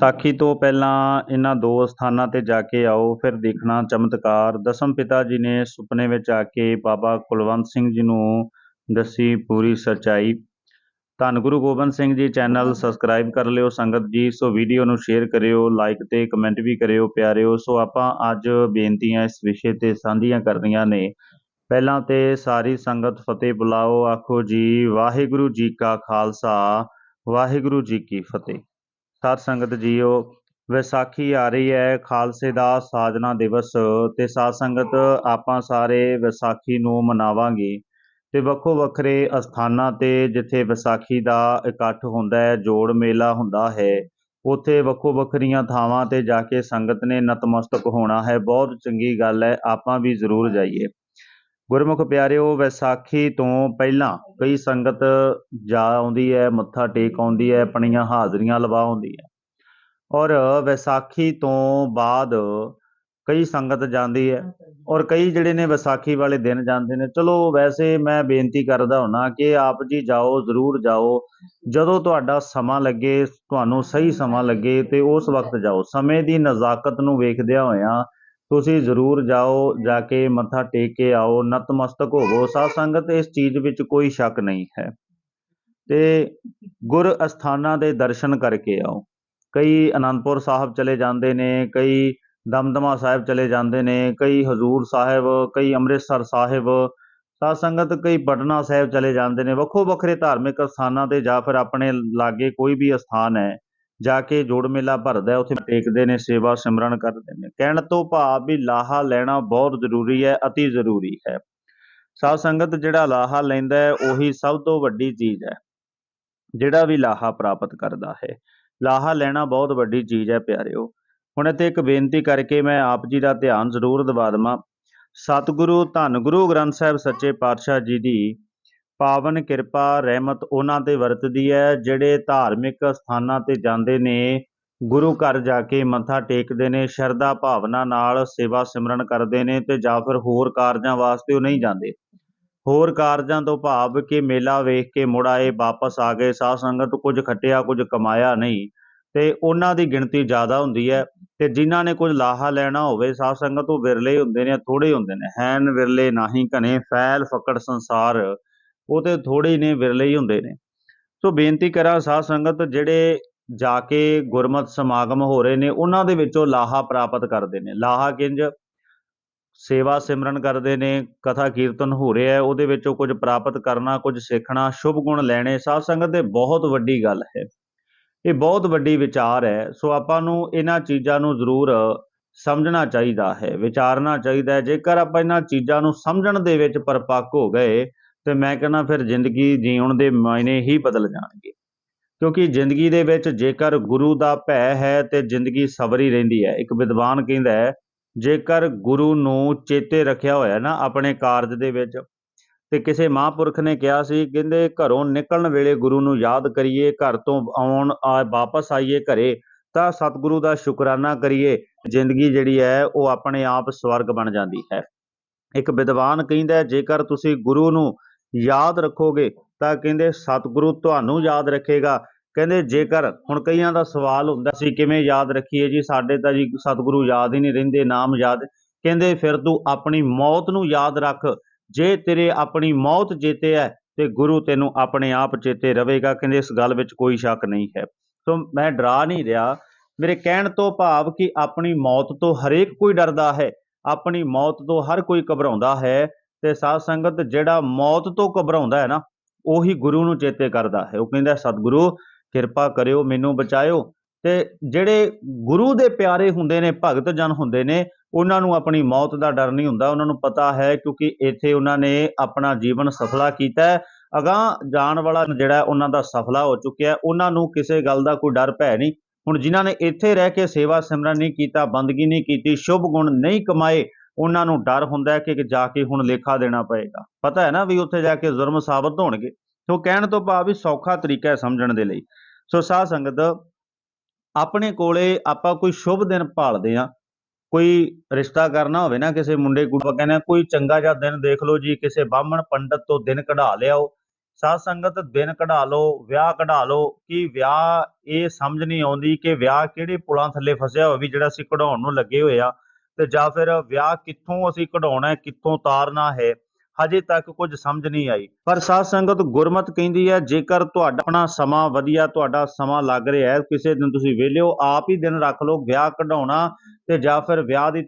ਸਾਖੀ ਤੋਂ ਪਹਿਲਾਂ ਇਹਨਾਂ ਦੋ ਸਥਾਨਾਂ ਤੇ ਜਾ ਕੇ ਆਓ, ਫਿਰ ਦੇਖਣਾ ਚਮਤਕਾਰ। ਦਸਮ ਪਿਤਾ ਜੀ ਨੇ ਸੁਪਨੇ ਵਿੱਚ ਆ ਕੇ ਬਾਬਾ ਕੁਲਵੰਤ ਸਿੰਘ ਜੀ ਨੂੰ ਦੱਸੀ ਪੂਰੀ ਸੱਚਾਈ। ਧੰਨ ਗੁਰੂ ਗੋਬਿੰਦ ਸਿੰਘ ਜੀ, ਚੈਨਲ ਸਬਸਕ੍ਰਾਈਬ ਕਰ ਲਿਓ, ਸੰਗਤ ਜੀ, ਸੋ ਵੀਡੀਓ ਨੂੰ ਸ਼ੇਅਰ ਕਰਿਓ ਲਾਈਕ ਤੇ ਕਮੈਂਟ ਵੀ ਕਰਿਓ ਪਿਆਰਿਓ। ਸੋ ਆਪਾਂ ਅੱਜ ਬੇਨਤੀਆਂ ਇਸ ਵਿਸ਼ੇ ਤੇ ਸਾਂਝੀਆਂ ਕਰਨੀਆਂ ਨੇ। ਪਹਿਲਾਂ ਤੇ ਸਾਰੀ ਸੰਗਤ ਫਤਿਹ ਬੁਲਾਓ, ਆਖੋ ਜੀ, ਵਾਹਿਗੁਰੂ ਜੀ ਕਾ ਖਾਲਸਾ, ਵਾਹਿਗੁਰੂ ਜੀ ਕੀ ਫਤਿਹ। ਸਾਧ ਸੰਗਤ ਜੀਓ, ਵਿਸਾਖੀ ਆ ਰਹੀ ਹੈ, ਖਾਲਸੇ ਦਾ ਸਾਜਨਾ ਦਿਵਸ ਤੇ ਸਾਧ ਸੰਗਤ ਆਪਾਂ ਸਾਰੇ ਵਿਸਾਖੀ ਨੂੰ ਮਨਾਵਾਂਗੇ ਤੇ ਵੱਖੋ ਵੱਖਰੇ ਅਸਥਾਨਾਂ ਤੇ ਜਿੱਥੇ ਵਿਸਾਖੀ ਦਾ ਇਕੱਠ ਹੁੰਦਾ ਹੈ, ਜੋੜ ਮੇਲਾ ਹੁੰਦਾ ਹੈ, ਉੱਥੇ ਵੱਖੋ ਵੱਖਰੀਆਂ ਥਾਵਾਂ ਤੇ ਜਾ ਕੇ ਸੰਗਤ ਨੇ ਨਤਮਸਤਕ ਹੋਣਾ ਹੈ, ਬਹੁਤ ਚੰਗੀ ਗੱਲ ਹੈ, ਆਪਾਂ ਵੀ ਜ਼ਰੂਰ ਜਾਈਏ। ਗੁਰਮੁਖ ਪਿਆਰਿਓ, ਵਿਸਾਖੀ ਤੋਂ ਪਹਿਲਾਂ ਕਈ ਸੰਗਤ ਜਾ ਆਉਂਦੀ ਹੈ, ਮੱਥਾ ਟੇਕ ਆਉਂਦੀ ਹੈ, ਆਪਣੀਆਂ ਹਾਜ਼ਰੀਆਂ ਲਵਾ ਆਉਂਦੀ ਹੈ। ਔਰ ਵਿਸਾਖੀ ਤੋਂ ਬਾਅਦ ਕਈ ਸੰਗਤ ਜਾਂਦੀ ਹੈ ਔਰ ਕਈ ਜਿਹੜੇ ਨੇ ਵਿਸਾਖੀ ਵਾਲੇ ਦਿਨ ਜਾਂਦੇ ਨੇ। ਚਲੋ ਵੈਸੇ ਮੈਂ ਬੇਨਤੀ ਕਰਦਾ ਹੁੰਨਾ ਕਿ ਆਪ ਜੀ ਜਾਓ, ਜ਼ਰੂਰ ਜਾਓ। ਜਦੋਂ ਤੁਹਾਡਾ ਸਮਾਂ ਲੱਗੇ, ਤੁਹਾਨੂੰ ਸਹੀ ਸਮਾਂ ਲੱਗੇ ਤੇ ਉਸ ਵਕਤ ਜਾਓ। ਸਮੇਂ ਦੀ ਨਜ਼ਾਕਤ ਨੂੰ ਵੇਖਦਿਆਂ ਹੋਇਆਂ ਤੁਸੀਂ ਜ਼ਰੂਰ ਜਾਓ, ਜਾ ਕੇ ਮੱਥਾ ਟੇਕ ਕੇ ਆਓ, ਨਤਮਸਤਕ ਹੋਵੋ। ਸਾਧ ਸੰਗਤ, ਇਸ ਚੀਜ਼ ਵਿੱਚ ਕੋਈ ਸ਼ੱਕ ਨਹੀਂ ਹੈ। ਤੇ ਗੁਰ ਅਸਥਾਨਾਂ ਦੇ ਦਰਸ਼ਨ ਕਰਕੇ ਆਓ। ਕਈ ਅਨੰਦਪੁਰ ਸਾਹਿਬ ਚਲੇ ਜਾਂਦੇ ਨੇ, ਕਈ ਦਮਦਮਾ ਸਾਹਿਬ ਚਲੇ ਜਾਂਦੇ ਨੇ, ਕਈ ਹਜ਼ੂਰ ਸਾਹਿਬ, ਕਈ ਅੰਮ੍ਰਿਤਸਰ ਸਾਹਿਬ, ਸਾਧ ਸੰਗਤ, ਕਈ ਪਟਨਾ ਸਾਹਿਬ ਚਲੇ ਜਾਂਦੇ ਨੇ। ਵੱਖੋ ਵੱਖਰੇ ਧਾਰਮਿਕ ਸਥਾਨਾਂ ਤੇ ਜਾਂ ਫਿਰ ਆਪਣੇ ਲਾਗੇ ਕੋਈ ਵੀ ਅਸਥਾਨ ਹੈ ਜਾ ਕੇ ਜੋੜ ਮੇਲਾ ਭਰਦਾ ਉੱਥੇ ਟੇਕਦੇ ਨੇ ਸੇਵਾ ਸਿਮਰਨ ਕਰਦੇ ਨੇ। ਕਹਿਣ ਤੋਂ ਭਾਵ ਵੀ ਲਾਹਾ ਲੈਣਾ ਬਹੁਤ ਜ਼ਰੂਰੀ ਹੈ, ਅਤੀ ਜ਼ਰੂਰੀ ਹੈ। ਸਾਧ ਸੰਗਤ ਜਿਹੜਾ ਲਾਹਾ ਲੈਂਦਾ ਹੈ, ਉਹੀ ਸਭ ਤੋਂ ਵੱਡੀ ਚੀਜ਼ ਹੈ, ਜਿਹੜਾ ਵੀ ਲਾਹਾ ਪ੍ਰਾਪਤ ਕਰਦਾ ਹੈ। ਲਾਹਾ ਲੈਣਾ ਬਹੁਤ ਵੱਡੀ ਚੀਜ਼ ਹੈ ਪਿਆਰਿਓ। ਹੁਣ ਇੱਥੇ ਇੱਕ ਬੇਨਤੀ ਕਰਕੇ ਮੈਂ ਆਪ ਜੀ ਦਾ ਧਿਆਨ ਜ਼ਰੂਰ ਦਿਵਾ ਦੇਵਾਂ। ਸਤਿਗੁਰੂ ਧੰਨ ਗੁਰੂ ਗ੍ਰੰਥ ਸਾਹਿਬ ਸੱਚੇ ਪਾਤਸ਼ਾਹ ਜੀ ਦੀ ਪਾਵਨ ਕਿਰਪਾ, ਰਹਿਮਤ ਉਹਨਾਂ ਤੇ ਵਰਤਦੀ ਹੈ ਜਿਹੜੇ ਧਾਰਮਿਕ ਸਥਾਨਾਂ ਤੇ ਜਾਂਦੇ ਨੇ। ਗੁਰੂ ਘਰ ਜਾ ਕੇ ਮੱਥਾ ਟੇਕਦੇ ਨੇ, ਸ਼ਰਧਾ ਭਾਵਨਾ ਨਾਲ ਸੇਵਾ ਸਿਮਰਨ ਕਰਦੇ ਨੇ ਤੇ ਜਾਂ ਫਿਰ ਹੋਰ ਕਾਰਜਾਂ ਵਾਸਤੇ ਉਹ ਨਹੀਂ ਜਾਂਦੇ। ਹੋਰ ਕਾਰਜਾਂ ਤੋਂ ਭਾਵ ਕਿ ਮੇਲਾ ਵੇਖ ਕੇ ਮੁੜ ਆਏ, ਵਾਪਸ ਆ ਗਏ, ਸਾਧ ਸੰਗਤ ਕੁਝ ਖੱਟਿਆ, ਕੁਝ ਕਮਾਇਆ ਨਹੀਂ। ਤੇ ਉਹਨਾਂ ਦੀ ਗਿਣਤੀ ਜ਼ਿਆਦਾ ਹੁੰਦੀ ਹੈ ਤੇ ਜਿਨ੍ਹਾਂ ਨੇ ਕੁਝ ਲਾਹਾ ਲੈਣਾ ਹੋਵੇ, ਸਾਧ ਸੰਗਤ ਉਹ ਵਿਰਲੇ ਹੁੰਦੇ ਨੇ ਥੋੜੇ ਹੁੰਦੇ ਨੇ। ਹੈਨ ਵਿਰਲੇ ਨਾਹੀ ਘਨੇ ਫੈਲ ਫਕੜ ਸੰਸਾਰ। ਉਹ ਤੇ ਥੋੜੇ ਹੀ ਨੇ, ਵਿਰਲੇ ਹੀ ਹੁੰਦੇ ਨੇ। ਸੋ ਬੇਨਤੀ ਕਰਾਂ ਸਾਧ ਸੰਗਤ, ਜਿਹੜੇ ਜਾ ਕੇ ਗੁਰਮਤ ਸਮਾਗਮ ਹੋ ਰਹੇ ਨੇ, ਉਹਨਾਂ ਦੇ ਵਿੱਚੋਂ ਲਾਹਾ ਪ੍ਰਾਪਤ ਕਰਦੇ ਨੇ। ਲਾਹਾ ਕਿੰਜ? ਸੇਵਾ ਸਿਮਰਨ ਕਰਦੇ ਨੇ, ਕਥਾ ਕੀਰਤਨ ਹੋ ਰਿਹਾ ਹੈ, ਉਹਦੇ ਵਿੱਚੋਂ ਕੁਝ ਪ੍ਰਾਪਤ ਕਰਨਾ, ਕੁਝ ਸਿੱਖਣਾ, ਸ਼ੁਭ ਗੁਣ ਲੈਣੇ, ਸਾਧ ਸੰਗਤ ਦੇ ਬਹੁਤ ਵੱਡੀ ਗੱਲ ਹੈ। ਇਹ ਬਹੁਤ ਵੱਡੀ ਵਿਚਾਰ ਹੈ, ਸੋ ਆਪਾਂ ਨੂੰ ਇਹਨਾਂ ਚੀਜ਼ਾਂ ਨੂੰ ਜ਼ਰੂਰ ਸਮਝਣਾ ਚਾਹੀਦਾ ਹੈ, ਵਿਚਾਰਨਾ ਚਾਹੀਦਾ ਹੈ। ਜੇਕਰ ਆਪਾਂ ਇਹਨਾਂ ਚੀਜ਼ਾਂ ਨੂੰ ਸਮਝਣ ਦੇ ਵਿੱਚ ਪਰਪੱਕ ਹੋ ਗਏ ਤੇ ਮੈਂ ਕਹਿੰਦਾ ਫਿਰ ਜ਼ਿੰਦਗੀ ਜੀਉਣ ਦੇ ਮਾਇਨੇ ਹੀ ਬਦਲ ਜਾਣਗੇ। ਕਿਉਂਕਿ ਜ਼ਿੰਦਗੀ ਦੇ ਵਿੱਚ ਜੇਕਰ ਗੁਰੂ ਦਾ ਭੈ ਹੈ ਤੇ ਜ਼ਿੰਦਗੀ ਸਬਰੀ ਰਹਿੰਦੀ ਹੈ। ਇੱਕ ਵਿਦਵਾਨ ਕਹਿੰਦਾ ਹੈ, ਜੇਕਰ ਗੁਰੂ ਨੂੰ ਚੇਤੇ ਰੱਖਿਆ ਹੋਇਆ ਨਾ ਆਪਣੇ ਕਾਰਜ ਦੇ ਵਿੱਚ, ਤੇ ਕਿਸੇ ਮਹਾਂਪੁਰਖ ਨੇ ਕਿਹਾ ਸੀ, ਕਹਿੰਦੇ ਘਰੋਂ ਨਿਕਲਣ ਵੇਲੇ ਗੁਰੂ ਨੂੰ ਯਾਦ ਕਰੀਏ, ਘਰ ਤੋਂ ਆਉਣ ਆ ਵਾਪਸ ਆਈਏ ਘਰੇ, ਤਾਂ ਸਤਿਗੁਰੂ ਦਾ ਸ਼ੁਕਰਾਨਾ ਕਰੀਏ, ਜ਼ਿੰਦਗੀ ਜਿਹੜੀ ਹੈ ਉਹ ਆਪਣੇ ਆਪ ਸਵਰਗ ਬਣ ਜਾਂਦੀ ਹੈ। ਇੱਕ ਵਿਦਵਾਨ ਕਹਿੰਦਾ ਜੇਕਰ ਤੁਸੀਂ ਗੁਰੂ ਨੂੰ ਯਾਦ ਰੱਖੋਗੇ ਤਾਂ ਕਹਿੰਦੇ ਸਤਿਗੁਰੂ ਤੁਹਾਨੂੰ ਯਾਦ ਰੱਖੇਗਾ। ਕਹਿੰਦੇ ਜੇਕਰ ਹੁਣ ਕਈਆਂ ਦਾ ਸਵਾਲ ਹੁੰਦਾ ਸੀ, ਕਿਵੇਂ ਯਾਦ ਰੱਖੀਏ ਜੀ? ਸਾਡੇ ਤਾਂ ਜੀ ਸਤਿਗੁਰੂ ਯਾਦ ਹੀ ਨਹੀਂ ਰਹਿੰਦੇ, ਨਾਮ ਯਾਦ। ਕਹਿੰਦੇ ਫਿਰ ਤੂੰ ਆਪਣੀ ਮੌਤ ਨੂੰ ਯਾਦ ਰੱਖ। ਜੇ ਤੇਰੇ ਆਪਣੀ ਮੌਤ ਚੇਤੇ ਹੈ ਤੇ ਗੁਰੂ ਤੈਨੂੰ ਆਪਣੇ ਆਪ ਚੇਤੇ ਰਹੇਗਾ। ਕਹਿੰਦੇ ਇਸ ਗੱਲ ਵਿੱਚ ਕੋਈ ਸ਼ੱਕ ਨਹੀਂ ਹੈ। ਸੋ ਮੈਂ ਡਰਾ ਨਹੀਂ ਰਿਹਾ। ਮੇਰੇ ਕਹਿਣ ਤੋਂ ਭਾਵ ਕਿ ਆਪਣੀ ਮੌਤ ਤੋਂ ਹਰੇਕ ਕੋਈ ਡਰਦਾ ਹੈ। ਆਪਣੀ ਮੌਤ ਤੋਂ ਹਰ ਕੋਈ ਘਬਰਾਉਂਦਾ ਹੈ। ਤੇ ਸਾਧ ਸੰਗਤ ਜਿਹੜਾ ਮੌਤ ਤੋਂ ਘਬਰਾਉਂਦਾ ਹੈ ਨਾ, ਉਹੀ ਗੁਰੂ ਨੂੰ ਚੇਤੇ ਕਰਦਾ ਹੈ। ਉਹ ਕਹਿੰਦਾ, ਸਤਿਗੁਰੂ, ਕਿਰਪਾ ਕਰਿਓ, ਮੈਨੂੰ ਬਚਾਇਓ। ਤੇ ਜਿਹੜੇ ਗੁਰੂ ਦੇ ਪਿਆਰੇ ਹੁੰਦੇ ਨੇ, ਭਗਤ ਜਨ ਹੁੰਦੇ ਨੇ, ਉਹਨਾਂ ਨੂੰ ਆਪਣੀ ਮੌਤ ਦਾ ਡਰ ਨਹੀਂ ਹੁੰਦਾ। ਉਹਨਾਂ ਨੂੰ ਪਤਾ ਹੈ, ਕਿਉਂਕਿ ਇੱਥੇ ਉਹਨਾਂ ਨੇ ਆਪਣਾ ਜੀਵਨ ਸਫਲਾ ਕੀਤਾ ਹੈ। ਅਗਾਹ ਜਾਣ ਵਾਲਾ ਜਿਹੜਾ ਉਹਨਾਂ ਦਾ ਸਫਲਾ ਹੋ ਚੁੱਕਿਆ ਉਹਨਾਂ ਨੂੰ ਕਿਸੇ ਗੱਲ ਦਾ ਕੋਈ ਡਰ ਭੈ ਨਹੀਂ। ਹੁਣ ਜਿਨ੍ਹਾਂ ਨੇ ਇੱਥੇ ਰਹਿ ਕੇ ਸੇਵਾ ਸਿਮਰਨ ਨਹੀਂ ਕੀਤਾ, ਬੰਦਗੀ ਨਹੀਂ ਕੀਤੀ, ਸ਼ੁਭ ਗੁਣ ਨਹੀਂ ਕਮਾਏ ਉਹਨਾਂ ਨੂੰ ਡਰ ਹੁੰਦਾ ਹੈ ਕਿ ਜਾ ਕੇ ਹੁਣ ਲੇਖਾ ਦੇਣਾ ਪਏਗਾ। ਪਤਾ ਹੈ ਨਾ ਵੀ ਉੱਥੇ ਜਾ ਕੇ ਜ਼ੁਰਮ ਸਾਬਤ ਹੋਣਗੇ। ਸੋ ਕਹਿਣ ਤੋਂ ਭਾਵ ਵੀ ਸੌਖਾ ਤਰੀਕਾ ਹੈ ਸਮਝਣ ਦੇ ਲਈ। ਸੋ ਸਾਧ ਸੰਗਤ, ਆਪਣੇ ਕੋਲੇ ਆਪਾਂ ਕੋਈ ਸ਼ੁਭ ਦਿਨ ਭਾਲਦੇ ਆ ਕੋਈ ਰਿਸ਼ਤਾ ਕਰਨਾ ਹੋਵੇ ਨਾ ਕਿਸੇ ਮੁੰਡੇ ਕੁੜੀ ਕਹਿੰਦੇ ਕੋਈ ਚੰਗਾ ਜਿਹਾ ਦਿਨ ਦੇਖ ਲਓ ਜੀ, ਕਿਸੇ ਬਾਹਮਣ ਪੰਡਤ ਤੋਂ ਦਿਨ ਕਢਾ ਲਿਆਓ। ਸਾਧ ਸੰਗਤ, ਦਿਨ ਕਢਾ ਲਓ, ਵਿਆਹ ਕਢਾ ਲਓ, ਕਿ ਵਿਆਹ ਇਹ ਸਮਝ ਨਹੀਂ ਆਉਂਦੀ ਕਿ ਵਿਆਹ ਕਿਹੜੇ ਪੁਲਾਂ ਥੱਲੇ ਫਸਿਆ ਹੋਵੇ ਵੀ ਜਿਹੜਾ ਅਸੀਂ ਕਢਾਉਣ ਨੂੰ ਲੱਗੇ ਹੋਏ ਆ। ਤੇ ਜਾਂ ਫਿਰ ਵਿਆਹ ਕਿੱਥੋਂ ਅਸੀਂ ਕਢਾਉਣਾ ਕਿੱਥੋਂ ਤਾਰਨਾ ਹੈ, ਹਜੇ ਤੱਕ ਕੁਝ ਸਮਝ ਨਹੀਂ ਆਈ। ਪਰ ਸਾਧ ਸੰਗਤ ਗੁਰਮਤ ਕਹਿੰਦੀ ਹੈ, ਜੇਕਰ ਤੁਹਾਡਾ ਆਪਣਾ ਸਮਾਂ ਵਧੀਆ ਤੁਹਾਡਾ ਸਮਾਂ ਲੱਗ ਰਿਹਾ ਹੈ, ਕਿਸੇ ਦਿਨ ਤੁਸੀਂ ਵਿਹਲੇ ਹੋ, ਆਪ ਹੀ ਦਿਨ ਰੱਖ ਲਓ, ਵਿਆਹ ਕਢਾਉਣਾ ਤੇ ਜਾਂ ਫਿਰ ਵਿਆਹ ਦੀ